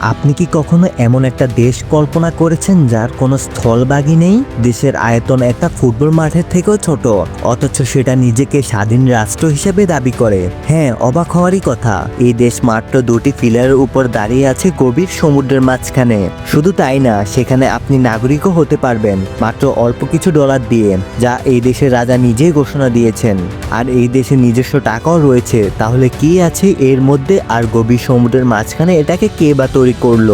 আপনি কি কখনো এমন একটা দেশ কল্পনা করেছেন যার কোনো স্থলভাগই নেই? দেশের আয়তন একটা ফুটবল মাঠের থেকেও ছোট, অথচ সেটা নিজেকে স্বাধীন রাষ্ট্র হিসেবে দাবি করে। হ্যাঁ অবাক হওয়ারই কথা, এই দেশ মাত্র দুটি ফিলারের উপর দাঁড়িয়ে আছে গভীর সমুদ্রের মাঝখানে। শুধু তাই না, সেখানে আপনি নাগরিকও হতে পারবেন, মাত্র অল্প কিছু ডলার দিয়ে, যা এই দেশের রাজা নিজেই ঘোষণা দিয়েছেন। আর এই দেশে নিজস্ব টাকাও রয়েছে, তাহলে কি আছে এর মধ্যে? আর গভীর সমুদ্রের মাঝখানে এটাকে কে বা তৈরি করল।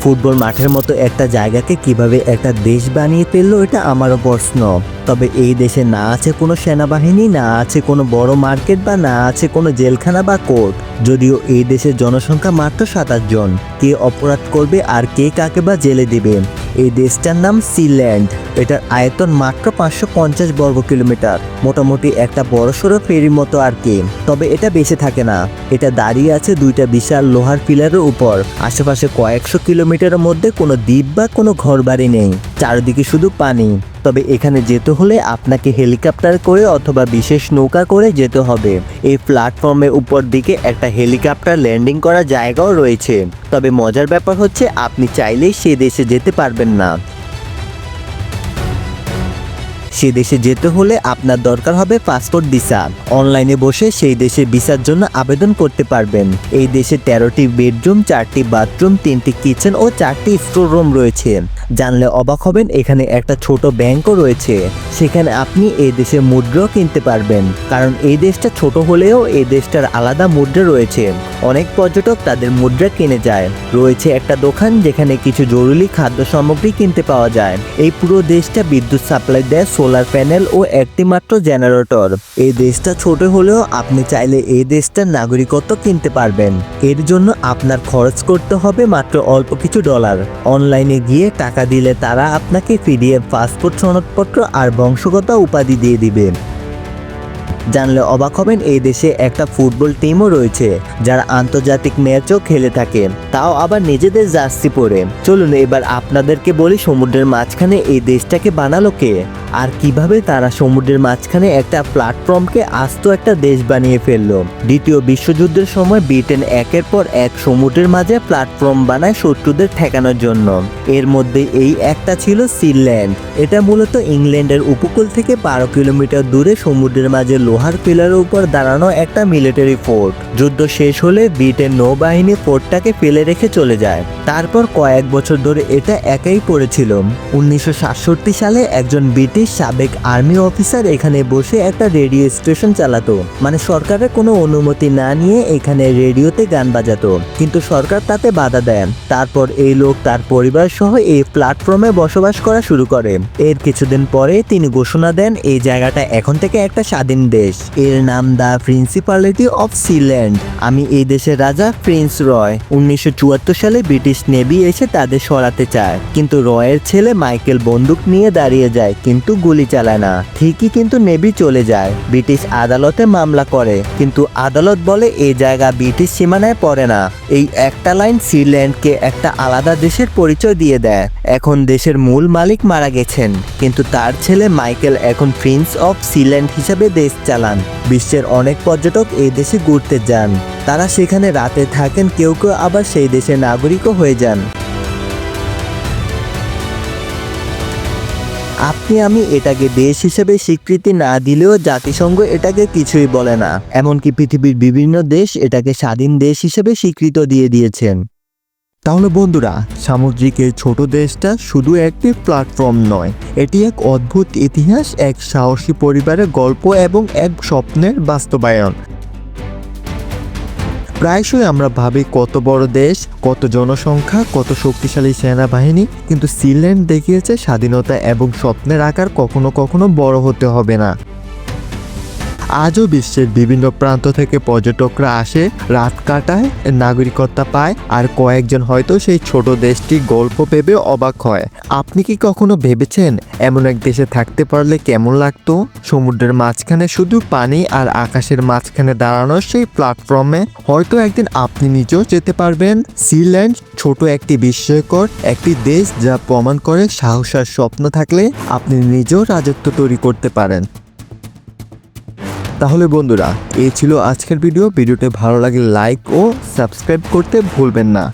ফুটবল মাঠের মতো একটা জায়গাকে কীভাবে একটা দেশ বানিয়ে ফেলল, এটা আমারও প্রশ্ন। তবে এই দেশে না আছে কোনো সেনাবাহিনী, না আছে কোনো বড় মার্কেট বা না আছে কোনো জেলখানা বা কোর্ট। যদিও এই দেশের জনসংখ্যা মাত্র সাতাশ জন। কে অপরাধ করবে আর কে কাকে বা জেলে দিবে? এই দেশটার নাম সিল্যান্ড। এটার আয়তন মাত্র পাঁচশো পঞ্চাশ বর্গ কিলোমিটার। মোটামুটি একটা বড়সড় ফেরির মতো আর কি। তবে এটা বেঁচে থাকে না। এটা দাঁড়িয়ে আছে দুইটা বিশাল লোহার পিলারের উপর। আশেপাশে কয়েকশো কিলোমিটারের মধ্যে কোনো দ্বীপ বা কোনো ঘরবাড়ি নেই। চারিদিকে শুধু পানি। তবে এখানে যেতে হলে আপনাকে হেলিকপ্টার করে অথবা বিশেষ নৌকা করে যেতে হবে। এই প্ল্যাটফর্মের উপর দিকে একটা হেলিকপ্টার ল্যান্ডিং করার জায়গাও রয়েছে। তবে মজার ব্যাপার হচ্ছে, আপনি চাইলেই সে দেশে যেতে পারবেন না। সে দেশে যেতে হলে আপনার দরকার হবে পাসপোর্ট ভিসা। অনলাইনে বসে সেই দেশে ভিসার জন্য আবেদন করতে পারবেন। এই দেশে তেরোটি বেডরুম, চারটি বাথরুম, তিনটি কিচেন ও চারটি স্টোর রুম রয়েছে। জানলে অবাক হবেন, এখানে একটা ছোট ব্যাংকও রয়েছে। সেখানে আপনি এই দেশে মুদ্রাও কিনতে পারবেন। কারণ এই দেশটা ছোট হলেও এই দেশটার আলাদা মুদ্রা রয়েছে। অনেক পর্যটক তাদের মুদ্রা কিনে যায়। রয়েছে একটা দোকান যেখানে কিছু জরুরি খাদ্য সামগ্রী কিনতে পাওয়া যায়। এই পুরো দেশটা বিদ্যুৎ সাপ্লাই দেয় সোলার প্যানেল ও একটি মাত্র জেনারেটর এই দেশটা ছোট হলেও আপনি চাইলে এই দেশটার নাগরিকত্ব কিনতে পারবেন। এর জন্য আপনার খরচ করতে হবে মাত্র অল্প কিছু ডলার অনলাইনে গিয়ে টাকা দিলে তারা আপনাকে পিডিএফ পাসপোর্ট সনদপত্র আর বংশগত উপাধি দিয়ে দিবে। জানলে অবাক হবেন, এই দেশে একটা ফুটবল টিমও রয়েছে, যারা আন্তর্জাতিক ম্যাচও খেলে থাকে। তাও আবার নিজেদের জার্সি পরে। চলুন এবার আপনাদেরকে বলি সমুদ্রের মাঝখানে এই দেশটাকে বানালো কে? আর কীভাবে তারা সমুদ্রের মাঝখানে একটা প্ল্যাটফর্মকে আস্ত একটা দেশ বানিয়ে ফেলল। দ্বিতীয় বিশ্বযুদ্ধের সময় ব্রিটেন একের পর এক সমুদ্রের মাঝে প্ল্যাটফর্ম বানায় শত্রুদের ঠেকানোর জন্য। এর মধ্যে এই একটা ছিল সিলল্যান্ড এটা মূলত ইংল্যান্ডের উপকূল থেকে বারো কিলোমিটার দূরে সমুদ্রের মাঝে লোহার পিলারের উপর দাঁড়ানো একটা মিলিটারি ফোর্ট। যুদ্ধ শেষ হলে ব্রিটেন নৌবাহিনী ফোর্টটাকে ফেলে রেখে চলে যায়। তারপর কয়েক বছর ধরে এটা একাই পড়েছিল। উনিশশো সাতষট্টি সালে একজন ব্রিটিশ সাবেক আর্মি অফিসার এখানে বসে একটা রেডিও স্টেশন চালাতো। মানে সরকারের কোনো অনুমতি না নিয়ে এখানে রেডিওতে গান বাজাতো। কিন্তু সরকার তাতে বাধা দেন। তারপর এই লোক তার পরিবার সহ এই প্ল্যাটফর্মে বসবাস করা শুরু করে। এর কিছুদিন পরে তিনি ঘোষণা দেন, এই জায়গাটা এখন থেকে একটা স্বাধীন দেশ। এর নাম দ্য প্রিন্সিপালিটি অফ সিল্যান্ড। আমি এই দেশের রাজা প্রিন্স রয়। উনিশশো চুয়াত্তর সালে ব্রিটিশ নেভি এসে তাদের সরাতে চায়। কিন্তু রয়ের ছেলে মাইকেল বন্দুক নিয়ে দাঁড়িয়ে যায়। কিন্তু গুলি চালায় না। ঠিকই কিন্তু নেভি চলে যায়। ব্রিটিশ আদালতে মামলা করে। কিন্তু আদালত বলে এই জায়গা ব্রিটিশ সীমানায় পড়ে না। এই একটা লাইন সিল্যান্ডকে একটা আলাদা দেশের পরিচয় দিয়ে দেয়। এখন দেশের মূল মালিক মারা গেছেন। কিন্তু তার ছেলে মাইকেল এখন প্রিন্স অফ সিল্যান্ড হিসেবে দেশ চালান। বিশ্বের অনেক পর্যটক এই দেশে ঘুরতে যান। তারা সেখানে রাতে থাকেন, কেউ কেউ আবার সেই দেশের নাগরিকও হয়ে যান। আপনি আমি এটাকে দেশ হিসেবে স্বীকৃতি না দিলেও জাতিসংঘ এটাকে কিছুই বলে না। এমনকি পৃথিবীর বিভিন্ন দেশ এটাকে স্বাধীন দেশ হিসেবে স্বীকৃত দিয়ে দিয়েছেন। তাহলে বন্ধুরা, সামুদ্রিক এই ছোট দেশটা শুধু একটি প্ল্যাটফর্ম নয়, এটি এক অদ্ভুত ইতিহাস, এক সাহসী পরিবারের গল্প এবং এক স্বপ্নের বাস্তবায়ন। প্রায়শই আমরা ভাবি কত বড় দেশ, কত জনসংখ্যা, কত শক্তিশালী সেনাবাহিনী, কিন্তু সিল্যান্ড দেখিয়েছে স্বাধীনতা এবং স্বপ্নের আকার কখনো কখনো বড় হতে হবে না। আজও বিশ্বের বিভিন্ন প্রান্ত থেকে পর্যটকরা আসে, রাত কাটায়, নাগরিকত্ব পায় আর কয়েকজন হয়তো সেই ছোট দেশটি গল্প ভেবে অবাক হয়। আপনি কি কখনো ভেবেছেন এমন এক দেশে থাকতে পারলে কেমন লাগতো? সমুদ্রের মাঝখানে শুধু পানি আর আকাশের মাঝখানে দাঁড়ানো সেই প্ল্যাটফর্মে হয়তো একদিন আপনি নিজেও যেতে পারবেন। সিল্যান্ড ছোট একটি বিস্ময়কর একটি দেশ যা প্রমাণ করে সাহস আর স্বপ্ন থাকলে আপনি নিজেও রাজত্ব তৈরি করতে পারেন। তাহলে বন্ধুরা, এই ছিল আজকের ভিডিও ভিডিওটি ভালো লাগে লাইক ও সাবস্ক্রাইব করতে ভুলবেন না।